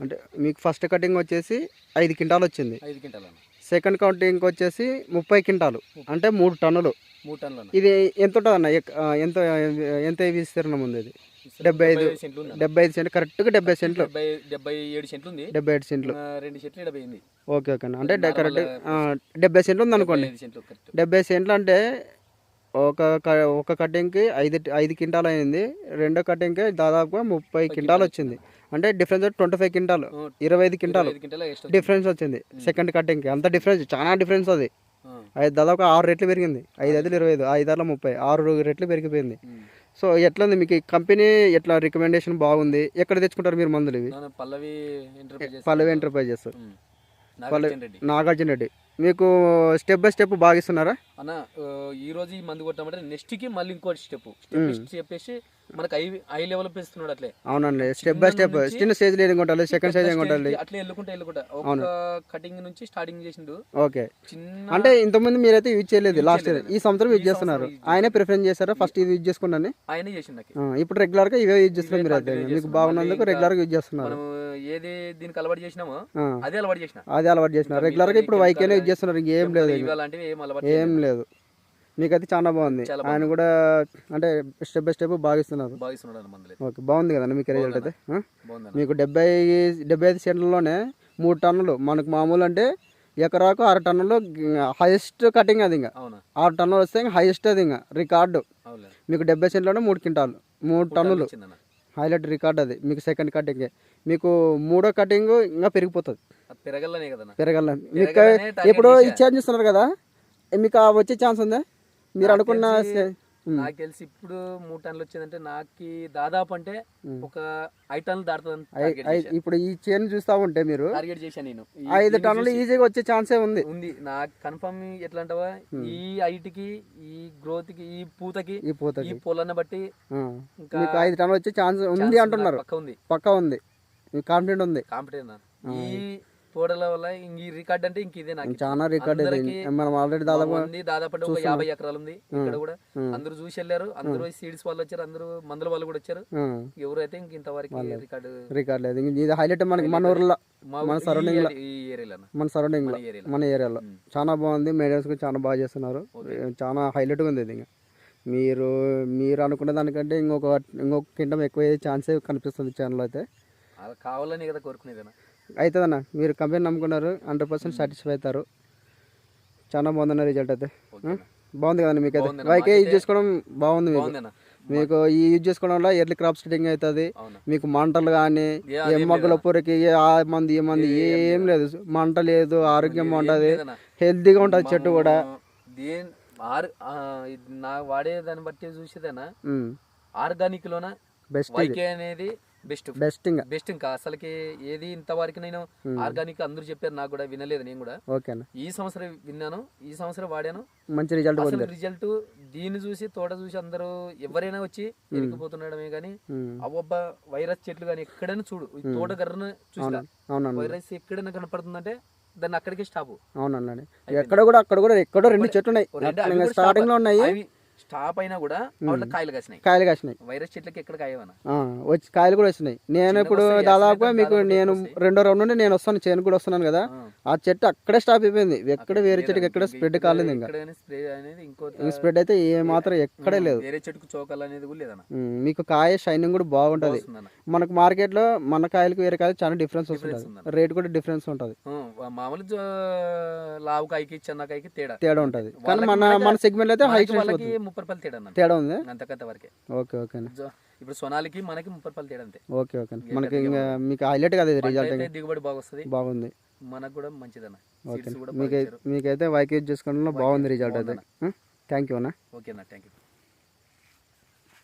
అంటే మీకు first cutting వచ్చేసి ఐదు క్వింటాలు వచ్చింది. ఐదు క్వింటాల్ సెకండ్ కటింగ్ వచ్చేసి ముప్పై క్వింటాలు. అంటే మూడు టన్నులు. మూడు టన్నులు ఇది ఎంత ఉంటుంది అన్న ఎంత ఎంత విస్తీర్ణం ఉంది ఇది? డెబ్బై ఐదు. డెబ్బై ఐదు సెంట్లు. కరెక్ట్గా డెబ్బై సెంట్లు. డెబ్బై ఏడు సెంట్లు ఉంది. డెబ్బై ఐదు సెంట్లు. రెండు సెంట్లు డెబ్బై అయింది ఓకే ఓకే అన్న. అంటే కరెక్ట్ డెబ్బై సెంట్లు ఉంది అనుకోండి. డెబ్బై సెంట్లు అంటే ఒక ఒక కటింగ్కి ఐదు ఐదు క్వింటాల్ అయింది. రెండో కటింగ్కి దాదాపుగా ముప్పై క్వింటాల్ వచ్చింది. అంటే డిఫరెన్స్ ట్వంటీ ఫైవ్ క్వింటాల్ ఇరవై ఐదు క్వింటాల్ డిఫరెన్స్ వచ్చింది. సెకండ్ కటింగ్కి అంత డిఫరెన్స్ చాలా డిఫరెన్స్ అది. ఐదు దాదాపు ఆరు రెట్లు పెరిగింది. ఐదు ఐదులు ఇరవై ఐదు ఐదు ఆరులో ముప్పై ఆరు రెట్లు పెరిగిపోయింది. సో ఎట్లా ఉంది మీకు కంపెనీ ఎట్లా రికమెండేషన్ బాగుంది? ఎక్కడ తెచ్చుకుంటారు మీరు మందులు ఇవి? పల్లవి ఎంటర్ప్రైజెస్ పల్లవి ఎంటర్ప్రైజెస్ రెడ్డి నాగార్జున రెడ్డి మీకు స్టెప్ బై స్టెప్ బాగా ఇస్తున్నారా అన్న ఈ రోజు ఈ మందు కొట్టామంటే నెక్స్ట్కి మళ్ళీ ఇంకోటి స్టెప్ స్టెప్ చెప్పేసి మనకు ఐ ఐ లెవెల్ పెంచుతున్నాడు అట్లే. అవునండి స్టెప్ బై స్టెప్ చిన్న స్టేజ్ ఏం కొట్టాలి సెకండ్ స్టేజ్ కొట్టాలి. అట్లే వెళ్ళుకుంటా వెళ్ళుకుంటా ఒక కటింగ్ నుంచి స్టార్టింగ్ చేసిండు. ఓకే. చిన్న అంటే ఇంతకుముందు మీరైతే యూజ్ చేయలేదు లాస్ట్ ఇయర్ ఈ సంవత్సరం యూజ్ చేస్తున్నారు. ఆయనే ప్రిఫరెన్స్ చేశారా? ఫస్ట్ ఇది యూజ్ చేసుకోండి ఆయనే చేసిండు ఇప్పుడు రెగ్యులర్గా ఇవే యూజ్ చేస్తున్నారు మీరు అయితే మీకు బాగున్నందుకు రెగ్యులర్గా యూజ్ చేస్తున్నారు. ఏది దీనికి అలవాటు చేసినామో అదే అలవాటు చేసిన. అదే అలవాటు చేస్తున్నారు రెగ్యులర్గా ఇప్పుడు వైకేనే యూజ్ చేస్తున్నారు ఇంకేం లేదు ఏం లేదు. మీకైతే చాలా బాగుంది. ఆయన కూడా అంటే స్టెప్ బై స్టెప్ బాగా ఇస్తున్నారు భావిస్తున్నాడు అన్న మందులు ఓకే బాగుంది కదండి మీకు రిజల్ట్ అయితే? మీకు డెబ్బై డెబ్బై ఐదు సెంట్లలోనే మూడు టన్నులు మనకు మామూలు అంటే ఎకరాకు ఆరు టన్నులు హైయెస్ట్ కటింగ్ అది ఇంకా. ఆరు టన్నులు వస్తే ఇంకా హైయెస్ట్ అది ఇంకా రికార్డు మీకు డెబ్బై సెంట్లోనే మూడు క్వింటాలు మూడు టన్నులు హైలైట్ రికార్డ్ అది. మీకు సెకండ్ కటింగ్. మీకు మూడో కటింగ్ ఇంకా పెరిగిపోతుంది. పెరగల మీకు ఇప్పుడు. ఇచ్చేది చూస్తున్నారు కదా మీకు వచ్చే ఛాన్స్ ఉందా? మీరు అనుకున్న. నాకు తెలిసి ఇప్పుడు మూడు టన్నులు వచ్చిందంటే నాకు దాదాపు అంటే ఒక ఐదు టన్నులు దాటుతుంది ఇప్పుడు ఈ చేను చూస్తా ఉంటే మీరు టార్గెట్ చేశాను నేను. ఐదు టన్నులు ఈజీగా వచ్చే ఛాన్సే ఉంది. ఉంది. నాకు కన్ఫర్మ్ ఎట్లా అంటావా? ఈ హైట్కి ఈ గ్రోత్కి ఈ పూతకి ఈ పూతకి. ఈ పొలాన్ని బట్టి. ఇంకా ఐదు టన్నులు వచ్చే ఛాన్స్ ఉంది అంటున్నారు. పక్క ఉంది. పక్కా ఉంది. కాన్ఫిడెంట్ ఉంది. కాంపిటేషన్ ఈ తోటల వల్ల ఇంక ఈ రికార్డ్ అంటే ఇంక ఇదే నాకు. చాలా రికార్డ్ మనం ఆల్రెడీ దాదాపు ఉంది దాదాపు అంటే ఒక యాభై ఎకరాలు ఉంది ఇక్కడ కూడా. అందరూ చూసి వెళ్ళారు. అందరూ సీడ్స్ వాళ్ళు వచ్చారు. అందరూ మందుల వాళ్ళు కూడా వచ్చారు. ఎవరైతే ఇంక ఇంతవరకు రికార్డు రికార్డ్ లేదు. ఇది హైలైట్ మనకి మన ఊర్లో మన ఏరియాలో మన సరౌండింగ్ మన ఏరియాలో. చాలా బాగుంది. కూడా చాలా బాగా చేస్తున్నారు. చాలా హైలైట్గా ఉంది ఇది ఇంకా. మీరు మీరు అనుకున్న దానికంటే ఇంకొక ఇంకొక కింటం ఎక్కువ ఛాన్సే కనిపిస్తుంది ఛానల్ అయితే. అలా కావాలని కదా కోరుకునేదన్నా అవుతుందన్న మీరు కంపెనీ నమ్ముకున్నారు హండ్రెడ్ పర్సెంట్ సాటిస్ఫై అవుతారు. చాలా బాగుందన్న రిజల్ట్ అయితే. బాగుంది కదా మీకు అయితే. వైకే యూజ్ చేసుకోవడం బాగుంది మీకు. మీకు ఈ యూజ్ చేసుకోవడం వల్ల ఎర్లీ క్రాప్ సెట్టింగ్ అవుతుంది. మీకు మంటలు కానీ ఏ- మొగ్గల పూరకి ఏ ఆ మంది ఏ మంది ఏం లేదు. మంట లేదు ఆరోగ్యం ఉంటుంది. హెల్తీగా ఉంటుంది చెట్టు కూడా. దేని ఆర్ ఆ, ఇది నా వాడే దాన్ని బట్టి చూసేదేనా. ఆర్గానిక్ లోన? బెస్ట్ అనేది బెస్ట్ బెస్ట్ ఇంకా. బెస్ట్ ఇంకా. అసలుకి ఏది ఇంతవరకు నేను ఆర్గానిక్ అందరూ చెప్పారు నాకు కూడా వినలేదు నేను కూడా. ఓకే ఈ సంవత్సరం విన్నాను ఈ సంవత్సరం వాడాను. మంచి రిజల్ట్ అసలు రిజల్ట్ దీన్ని చూసి తోట చూసి అందరూ ఎవరైనా వచ్చి ఎరిగిపోతుండడమే కానీ ఉమ్. అవ్వబ్బ వైరస్ చెట్లు కానీ ఎక్కడైనా చూడు తోట గర్రను చూసినా. వైరస్ ఎక్కడైనా కనపడుతుందంటే దాన్ని అక్కడికే స్టాప్. అవునండి ఎక్కడ కూడా అక్కడ కూడా ఎక్కడో రెండు చెట్లు ఉన్నాయి. స్టార్టింగ్లో ఉన్నాయి. స్టాప్ అయినా కూడా వాటిలో కాయలు కాసినాయి. కాయలు కాసినాయి. వైరస్ చెట్లకి ఎక్కడ కాయవనా? వచ్చి కాయలు కూడా వచ్చినాయి నేను ఇప్పుడు దాదాపుగా మీకు నేను. రెండో రౌండ్ నుండి నేను వస్తాను చేను కూడా వస్తున్నాను కదా. ఆ. చెట్టు అక్కడే స్టాప్ అయిపోయింది. ఎక్కడ వేరే చెట్టుకి ఎక్కడ స్ప్రెడ్ కాలేదు ఇంకా. స్ప్రెడ్ అయితే ఏ మాత్రం ఎక్కడే లేదు. వేరే చెట్టుకు చోకల్ అనేది కూడా లేదన్న. మీకు కాయ షైనింగ్ కూడా బాగుంటది. మనకు మార్కెట్లో మన కాయలకి వేరే కాయలు చాలా డిఫరెన్స్ ఉందన్న. రేట్ కూడా డిఫరెన్స్ ఉంటది. మామూలు లావు కాయకి చిన్న కాయకి తేడా. తేడా ఉంటది. కానీ మన మన సెగ్మెంట్ అయితే హై ముప్పై రూపాయలు తేడా అన్న తేడా ఉంది? అంతకంత వరకే. ఓకే ఓకే ఇప్పుడు సొనాలికి మనకి ముప్పై రూపాయలు తేడా అంతే. ఓకే ఓకే మనకి ఇంకా మీకు హైలైట్ కదా ఇది రిజల్ట్ అయితే. దిగుబడి బాగా వస్తుంది బాగుంది. మనకు కూడా మంచిదన్న. ఓకే సీడ్స్ కూడా మీకు మీకైతే వైకేజ్ చేసుకోవడంలో బాగుంది రిజల్ట్ అయితే. థ్యాంక్ యూ అన్న ఓకే అన్న. Thank you